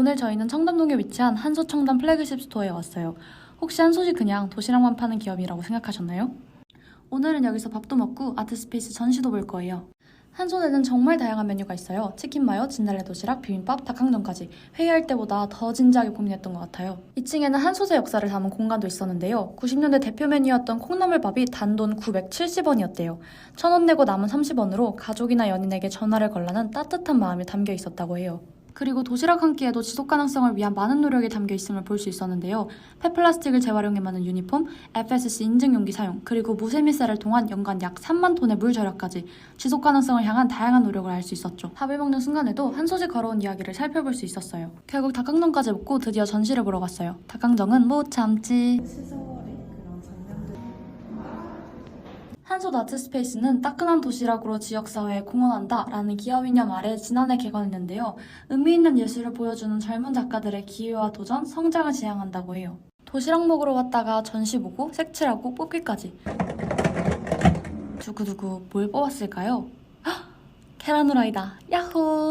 오늘 저희는 청담동에 위치한 한소 청담 플래그십 스토어에 왔어요. 혹시 한소시 그냥 도시락만 파는 기업이라고 생각하셨나요? 오늘은 여기서 밥도 먹고 아트스페이스 전시도 볼 거예요. 한손에는 정말 다양한 메뉴가 있어요. 치킨 마요, 진달래 도시락, 비빔밥, 닭강정까지 회의할 때보다 더 진지하게 고민했던 것 같아요. 2층에는 한솥의 역사를 담은 공간도 있었는데요. 90년대 대표 메뉴였던 콩나물밥이 단돈 970원이었대요. 1000원 내고 남은 30원으로 가족이나 연인에게 전화를 걸라는 따뜻한 마음이 담겨 있었다고 해요. 그리고 도시락 한 끼에도 지속 가능성을 위한 많은 노력이 담겨 있음을 볼 수 있었는데요. 폐플라스틱을 재활용해 만든 유니폼, FSC 인증 용기 사용, 그리고 무쇠미세를 통한 연간 약 3만 톤의 물 절약까지 지속 가능성을 향한 다양한 노력을 알 수 있었죠. 밥을 먹는 순간에도 한 소지 걸어온 이야기를 살펴볼 수 있었어요. 결국 닭강정까지 먹고 드디어 전시를 보러 갔어요. 닭강정은 못 참지. 한솥 아트스페이스는 따끈한 도시락으로 지역사회에 공헌한다 라는 기업 이념 아래 지난해 개관했는데요. 의미 있는 예술을 보여주는 젊은 작가들의 기회와 도전, 성장을 지향한다고 해요. 도시락 먹으러 왔다가 전시 보고 색칠하고 뽑기까지. 두구두구 뭘 뽑았을까요? 헉! 계란 후라이다. 야호!